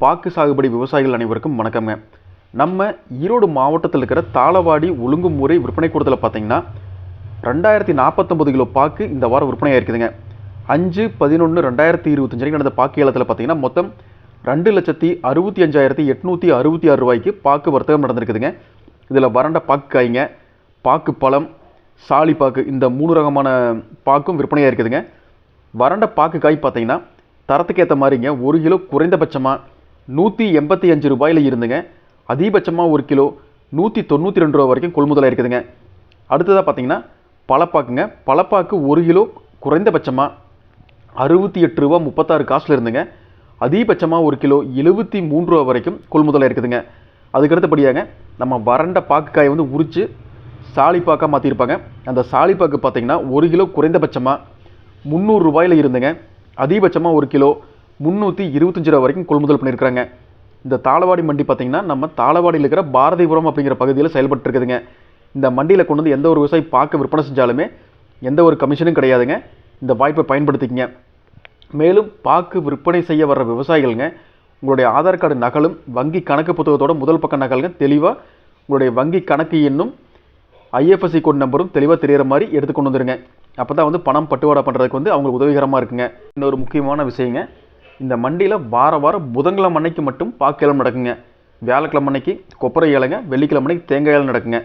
பாக்கு சாகுபடி விவசாயிகள் அனைவருக்கும் வணக்கங்க நம்ம ஈரோடு மாவட்டத்தில் இருக்கிற தாளவாடி ஒழுங்குமுறை விற்பனை கூடத்தில் பார்த்தீங்கன்னா ரெண்டாயிரத்தி நாற்பத்தொம்பது கிலோ பாக்கு இந்த வாரம் விற்பனையாக இருக்குதுங்க அஞ்சு பதினொன்று ரெண்டாயிரத்தி இருபத்தஞ்சு நடந்த பாக்கு ஏலத்தில் பார்த்தீங்கன்னா மொத்தம் ரெண்டு லட்சத்தி அறுபத்தி அஞ்சாயிரத்தி எட்நூற்றி அறுபத்தி ஆறு ரூபாய்க்கு பாக்கு வர்த்தகம் நடந்திருக்குதுங்க. இதில் வறண்ட பாக்கு காய்ங்க பாக்கு பழம் சாலி பாக்கு இந்த மூணு ரகமான பாக்கும் விற்பனையாக இருக்குதுங்க வறண்ட பாக்கு காய் பார்த்தீங்கன்னா தரத்துக்கு ஏற்ற மாதிரிங்க ஒரு கிலோ குறைந்தபட்சமாக நூற்றி எண்பத்தி அஞ்சு ரூபாயில் இருந்துங்க. அதிகபட்சமாக ஒரு கிலோ நூற்றி தொண்ணூற்றி ரெண்டு ரூபா வரைக்கும் கொள்முதலாக இருக்குதுங்க அடுத்ததாக பார்த்தீங்கன்னா பழப்பாக்குங்க. பழப்பாக்கு ஒரு கிலோ குறைந்தபட்சமாக அறுபத்தி எட்டு ரூபா முப்பத்தாறு காசில் இருந்துங்க. அதிகபட்சமாக ஒரு கிலோ எழுபத்தி மூன்று ரூபா வரைக்கும் கொள்முதலாக இருக்குதுங்க அதுக்கடுத்தபடியாங்க நம்ம வறண்ட பாக்குக்காயை வந்து உரித்து சாலிப்பாக்காக மாற்றிருப்பாங்க அந்த சாலிப்பாக்கு பார்த்தீங்கன்னா ஒரு கிலோ குறைந்தபட்சமாக முந்நூறு ரூபாயில் இருந்துங்க. அதிகபட்சமாக ஒரு கிலோ முந்நூற்றி இருபத்தஞ்சி ரூபா வரைக்கும் கொள்முதல் பண்ணியிருக்கிறாங்க இந்த தாளவாடி மண்டி பார்த்தீங்கன்னா நம்ம தாளவாடியில் இருக்கிற பாரதிபுரம் அப்படிங்கிற பகுதியில் செயல்பட்டு இருக்குதுங்க இந்த மண்டியில் கொண்டு வந்து எந்த ஒரு விவசாயி பார்க்க விற்பனை செஞ்சாலுமே எந்த ஒரு கமிஷனும் கிடையாதுங்க. இந்த வாய்ப்பை பயன்படுத்திக்கங்க. மேலும் பாக்கு விற்பனை செய்ய வர்ற விவசாயிகளுங்க உங்களுடைய ஆதார் கார்டு நகலும் வங்கி கணக்கு புத்தகத்தோட முதல் பக்க நகலுங்க தெளிவாக உங்களுடைய வங்கி கணக்கு எண்ணும் ஐஎஃப்எஸ்சி கோட் நம்பரும் தெளிவாக தெரிகிற மாதிரி எடுத்து கொண்டு வந்துருங்க. அப்போ தான் வந்து பணம் பட்டுவாடா பண்ணுறதுக்கு வந்து அவங்களுக்கு உதவிகரமாக இருக்குங்க. இன்னொரு முக்கியமான விஷயங்க இந்த மண்டியில் வார வாரம் புதன்கிழமை அன்னைக்கு மட்டும் பாக்கிழமை நடக்குங்க. வியாழக்கிழமை அன்னைக்கு கொப்பரை இலங்க வெள்ளிக்கிழமை அன்னைக்கு தேங்காய் ஏழை நடக்குங்க.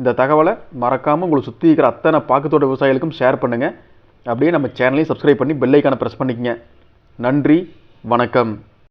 இந்த தகவலை மறக்காமல் உங்களை சுற்றி இருக்கிற அத்தனை பாக்கத்தோட விவசாயிகளுக்கும் ஷேர் பண்ணுங்கள் அப்படியே நம்ம சேனலையும் சப்ஸ்கிரைப் பண்ணி பெல்லைக்கான ப்ரெஸ் பண்ணிக்கங்க. நன்றி வணக்கம்.